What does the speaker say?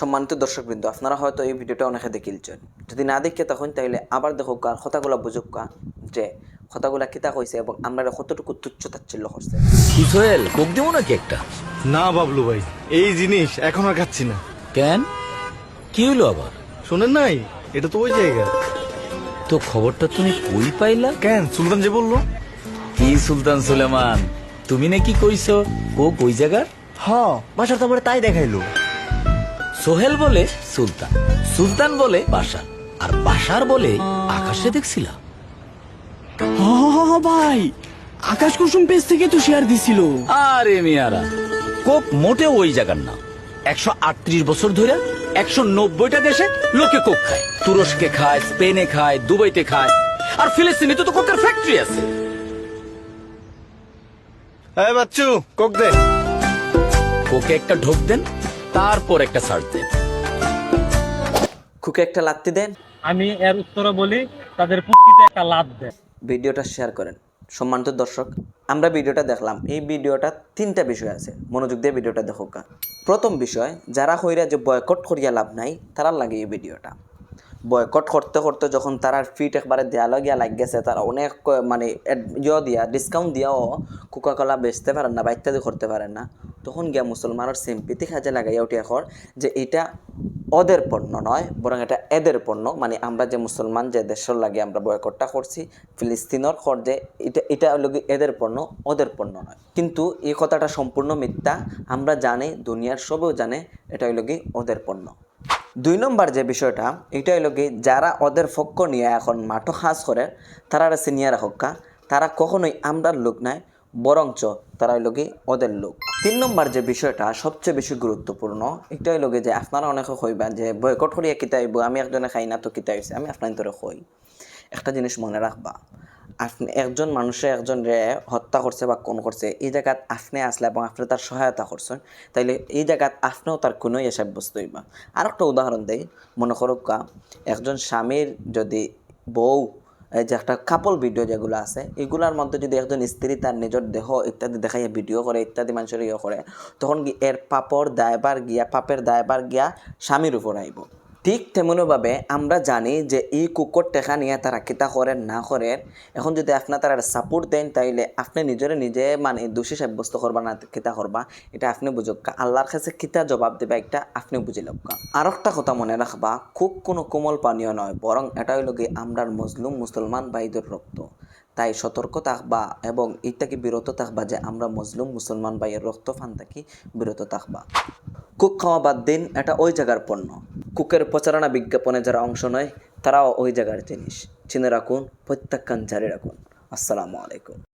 সম্মানিত দর্শকবৃন্দ আপনারা হয়তো এই ভিডিওটা অনেকে দেখিলছেন। যদি না দেখে তখন তাইলে আবার দেখো কার কথাগুলো বুঝুক কা যে কথাগুলা কিতা কইছে এবং আমরা কতটুকু তুচ্ছ তাচ্ছিল্য করছে। কি সোহেল কোক দেবো নাকি একটা? না বাবলু ভাই এই জিনিস এখন আর খাচ্ছি না। কেন? কি হলো আবার? শোনেন নাই এটা তো ওই জায়গা। তো খবরটা তুমি কই পাইলা? কেন? সুলতান যে বলল। কি সুলতান সুলেমান? তুমি নাকি কইছো কোক ওই জায়গার? হ বাসার তো আমার তাই দেখাইলো। সোহেল বলে সুলতান সুলতান বলে বাসার আর বাসার বলে আকাশে দেখছিলা হ হ, হ, ভাই আকাশ কুসুম পেজ থেকে তো শেয়ার দিছিল। আরে মিয়ারা কোক মোটে ওই জায়গার না। একশো আটত্রিশ বছর ধরে একশো নব্বইটা দেশে লোকে কোক খায়। তুরস্কে খায় স্পেনে খায় দুবাইতে খায় আর ফিলিস্তিনে তো তো কোকের ফ্যাক্টরি আছে। বাচ্চু কোক দে। কোকে একটা ঢোক দেন। তারপর একটা সার্চ দেন। খুকে একটা লাত্তি দেন। আমি এর উত্তরে বলি তাদের পুটকিতে একটা লাভ দেয়। ভিডিওটা শেয়ার করেন। সম্মানিত দর্শক আমরা ভিডিওটা দেখলাম। এই ভিডিওটা তিনটা বিষয় আছে। মনোযোগ দিয়ে ভিডিওটা দেখো কা প্রথম বিষয় যারা হইরা যে বয়কট করিয়া লাভ নাই তারা লাগে এই ভিডিওটা। বয়কট করতে করতে যখন তারা ফিট একবারে দেয়ালে গিয়া লাগ গেছে তারা অনেক মানে ইয়ে দিয়া ডিসকাউন্ট দিয়াও কোকা কলা বেচতে পারেন না বা ইত্যাদি করতে পারেন না। তখন গিয়া মুসলমানের সিম্পিতি কাজে লাগাইয়া উঠি এখন যে এটা ওদের পণ্য নয় বরং এটা এদের পণ্য। মানে আমরা যে মুসলমান যে দেশের লাগে আমরা বয়কটটা করছি ফিলিস্তিনের কর যে এটা এটা কি এদের পণ্য ওদের পণ্য নয়। কিন্তু এই কথাটা সম্পূর্ণ মিথ্যা। আমরা জানি, দুনিয়ার সবেও জানে, এটা কি ওদের পণ্য। দুই নম্বর যে বিষয়টা এটা হলো কি যারা ওদের পক্ষ নিয়ে এখন মাঠো হাস করে, তারা সিনিয়র হক্কা। তারা কখনোই আমরার লোক নাই, বরঞ্চ তারা হইল কি ওদের লোক। তিন নম্বর যে বিষয়টা সবচেয়ে বেশি গুরুত্বপূর্ণ এটা হইল যে আপনারা অনেকে কইবা যে বয়কট করিয়া কিতা হইব আমি একজনে খাই না তো কিতা হইছে আমি আপনার তোরে কই। একটা জিনিস মনে রাখবা, আপনি একজন মানুষে একজন রে হত্যা করছে বা কোন করছে, এই জায়গাত আপনি আসলে এবং আপনি তার সহায়তা করছেন, তাইলে এই জায়গাত আপনিও তার কোনো ইয়ে সাব্যস্ত হইবা আর একটা উদাহরণ দেই, মনে করুক একজন স্বামীর যদি বউ যে একটা কাপল ভিডিও যেগুলো আছে, এগুলার মধ্যে যদি একজন স্ত্রী তার নিজের দেহ ইত্যাদি দেখাই ভিডিও করে, ইত্যাদি মানুষের ইয়ে করে, তখন এর পাপর দায়বার গিয়া, পাপের দায়বার গিয়া স্বামীর উপর আইব? ঠিক তেমনভাবে আমরা জানি যে এই কুকুর টেকা নিয়ে তারা কিতা করেন না করেন এখন যদি আপনার তারা সাপোর্ট দেন, তাইলে আপনি নিজের নিজে মানে দোষী সাব্যস্ত করবা না কিতা করবা এটা আপনি বুঝুক আল্লাহর কাছে কিতা জবাব দেবা একটা আপনি বুঝি লক্কা আর একটা কথা মনে রাখবা খুব কোনো কোমল পানীয় নয় বরং এটা হইল কি আমরার মজলুম মুসলমান ভাইদের রক্ত তাই সতর্ক থাকবা এবং ইত্যাদি বিরত থাকবা যে আমরা মজলুম মুসলমান ভাইয়ের রক্ত ফান থাকি বিরত থাকবা। কুক খাওয়া বাদ দিন, এটা ওই জায়গার পণ্য। কুকের প্রচারণা বিজ্ঞাপনে যারা অংশ নেয়, তারাও ওই জায়গার জিনিস। চিনে রাখুন, প্রত্যাখ্যান জারি রাখুন। আসসালামু আলাইকুম।